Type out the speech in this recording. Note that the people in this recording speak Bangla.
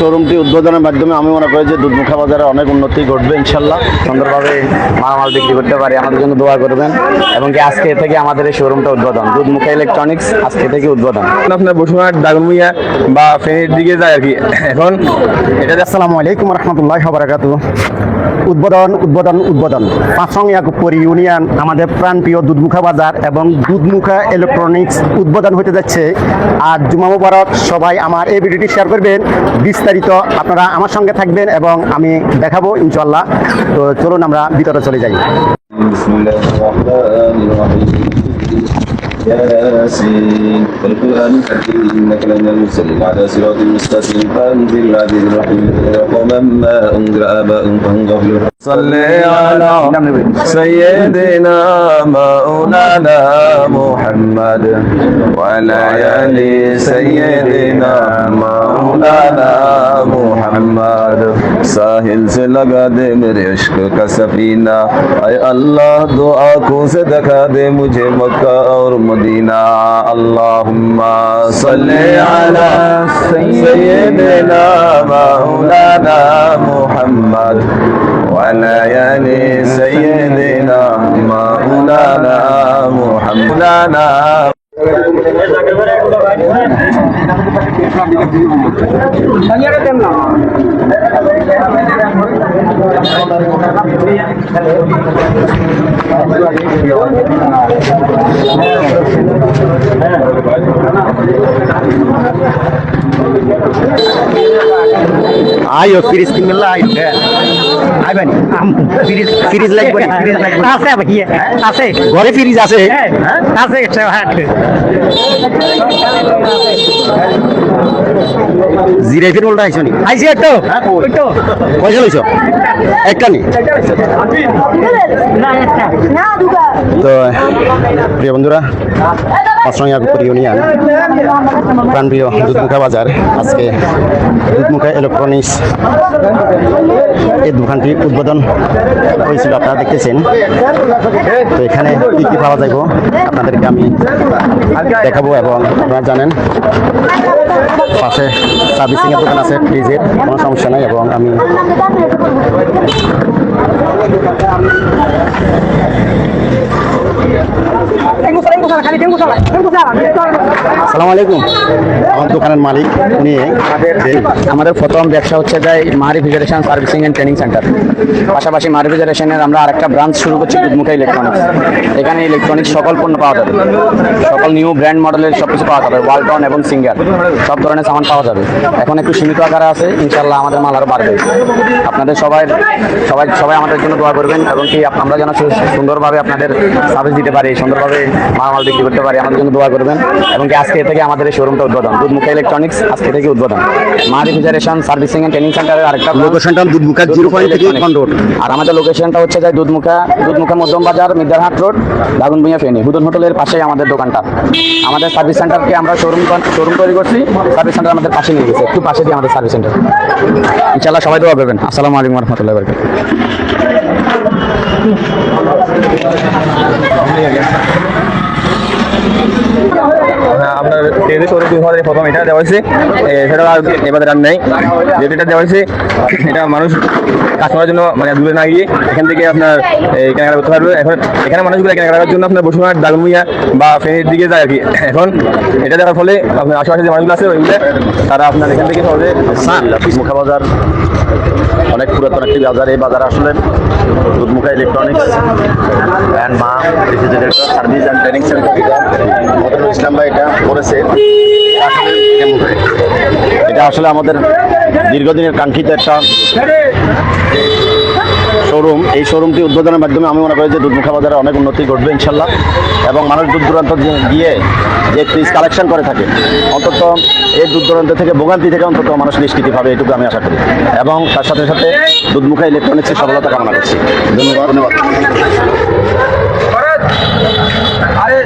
শোরুমটি উদ্বোধনের মাধ্যমে আমি মনে করি যে দুধমুখা বাজারে অনেক উন্নতি ঘটবে ইনশাল্লাহ। সুন্দরভাবে মালামাল বিক্রি করতে পারি। আমাদের জন্য দোয়া করবেন। এবং কি আজকে থেকে আমাদের এই শোরুমটা উদ্বোধন। দুধমুখা ইলেকট্রনিক্স আজকে থেকে উদ্বোধন। আপনার বসুরহাট দাগনভূঞা বা ফেনীর দিকে যায় আর কি। এখন এটা আসসালামু আলাইকুম রহমতুল্লাহ বারাকাতু উদ্বোধন উদ্বোধন উদ্বোধন। পাঁচং ইয়াকুবপুর ইউনিয়ন আমাদের প্রাণপ্রিয় দুধমুখা বাজার এবং দুধমুখা ইলেকট্রনিক্স উদ্বোধন হতে যাচ্ছে। আর জুমা মুবারক সবাই আমার এই ভিডিওটি শেয়ার করবেন। বিস্তারিত আপনারা আমার সঙ্গে থাকবেন এবং আমি দেখাবো ইনশাল্লাহ তো চলুন আমরা ভিতরে চলে যাই بسم الله الرحمن الرحيم ياسين والقرآن الحكيم إنك لمن المرسلين على صراط مستقيم فأنزل العزيز الرحيم ومن ما أنذر آباؤهم فهم غافلون صل على سيدنا مولانا محمد وعلى آل سيدنا مولانا محمد ساحل سے لگا دے میرے عشق کا سفینہ اے اللہ دو آنکھوں سے دکھا دے مجھے مکہ اور مدینہ اللہم صل علی سیدنا مولانا محمد وعلى يعني آل سيدنا مولانا محمد مولانا. আইও ফ্রিজ কিনবেন আইও আইবেন। ফ্রিজ ফ্রিজ লাগবে ফ্রিজ লাগবে। আছে ভাইয়া আছে। ঘরে ফ্রিজ আছে। হ্যাঁ আছে একটা হাট জিরাই ফির উল্টা আইছো নি আইছি তো ওই তো পয়সা লইছো? একটা নি না একটা। তো প্রিয় বন্ধুরা ইয়াকুপুর ইউনিয়ন প্রাণপ্রিয় দুধমুখা বাজার, আজকে দুধমুখা ইলেকট্রনিক্স এই দোকানটি উদ্বোধন হয়েছিল, আপনারা দেখতেছেন। তো এখানে কী কী পাওয়া যাইব, আপনাদেরকে আমি দেখাবো এবং আপনারা জানেন, পাশে সার্ভিসিংয়ের দোকান আছে ফ্রিজের কোনো সমস্যা নাই এবং আমি আসসালামু আলাইকুম আমার দোকানের মালিক উনি আমাদের প্রথম ব্যবসা হচ্ছে যে Maa refrigeration servicing and training centre পাশাপাশি মা রিফ্রিজারেশনের আমরা আরেকটা ব্রাঞ্চ শুরু করছি দুধমুখা ইলেকট্রনিক্স এখানে ইলেকট্রনিক্স সকল পণ্য পাওয়া যাবে সকল নিউ ব্র্যান্ড মডেলের সব কিছু পাওয়া যাবে ওয়ালটন এবং সিঙ্গার সব ধরনের সামান পাওয়া যাবে এখন একটু সীমিত আকারে আছে ইনশাল্লাহ আমাদের মাল আরও বাড়বে আপনাদের সবাই সবাই সবাই আমাদের জন্য দোয়া করবেন এবং কি আমরা যেন সুন্দরভাবে আপনাদের সার্ভিস দিতে পারি সুন্দরভাবে মালামাল বিক্রি করতে পারি আমাদের জন্য দোয়া করবেন। এবং কি আজকে থেকে আমাদের এই শোরুমটা উদ্বোধন দুধমুখা ইলেকট্রনিক্স আজকে থেকে উদ্বোধন। মা রিফ্রিজারেশন সার্ভিসিং অ্যান্ড ট্রেনিং সেন্টারের আরেকটা লোকেশনটা দুধমুখা জিরো পয়েন্ট থেকে ওয়ান রোড আর আমাদের লোকেশনটা হচ্ছে যে দুধমুখা দুধমুখা মধ্যম বাজার মির্জারহাট রোড দাগুনভূঞা ফেনী হুদন হোটেলের পাশেই আমাদের দোকানটা। আমাদের সার্ভিস সেন্টারকে আমরা শোরুম শোরুম তৈরি করছি সার্ভিস সেন্টার আমাদের পাশে নিয়ে গেছে একটু পাশে দিয়ে আমাদের সার্ভিস সেন্টার ইনশাল্লাহ সবাই দোয়া করবেন। আসসালামু আলাইকুম রহমতুল্লাহ বরকাত আপনার তেলে সরু দুই ঘরের প্রথম এটা দেওয়া হয়েছে। সেটা আর আর নেই। যেটা এটা দেওয়া হয়েছে, এটা মানুষ কাজ করার জন্য মানে দূরে না গিয়ে এখান থেকে আপনার কেনাকাটা করতে পারবে। এখন এখানে মানুষগুলো কেনাকাটা করার জন্য আপনার বসুরহাট, দাগনভূঞা বা ফেনীর দিকে যায় আর কি। এখন এটা দেওয়ার ফলে আপনার আশেপাশে যে মানুষগুলো আছে, ওইগুলো, তারা আপনার এখান থেকে সহজে দুধমুখা বাজার অনেক পুরাতন একটি বাজার এই বাজার আসলে। Dudhmukha electronics and Maa service and training centre Islam ভাই এটা করেছে। এটা আসলে আমাদের দীর্ঘদিনের কাঙ্ক্ষিত একটা শোরুম এই শোরুমটি উদ্বোধনের মাধ্যমে আমি মনে করি যে দুধমুখা বাজারে অনেক উন্নতি ঘটবে ইনশাল্লাহ। এবং মানুষ দূর দূরান্ত গিয়ে যে ফ্রিজ কালেকশন করে থাকে, অন্তত এই দূর দূরান্ত থেকে ভোগান্তি থেকে অন্তত মানুষ নিষ্কৃতি পাবে এটুকু আমি আশা করি। এবং তার সাথে সাথে দুধমুখা ইলেকট্রনিক্সের সফলতা কামনা করছি। ধন্যবাদ ধন্যবাদ। আরে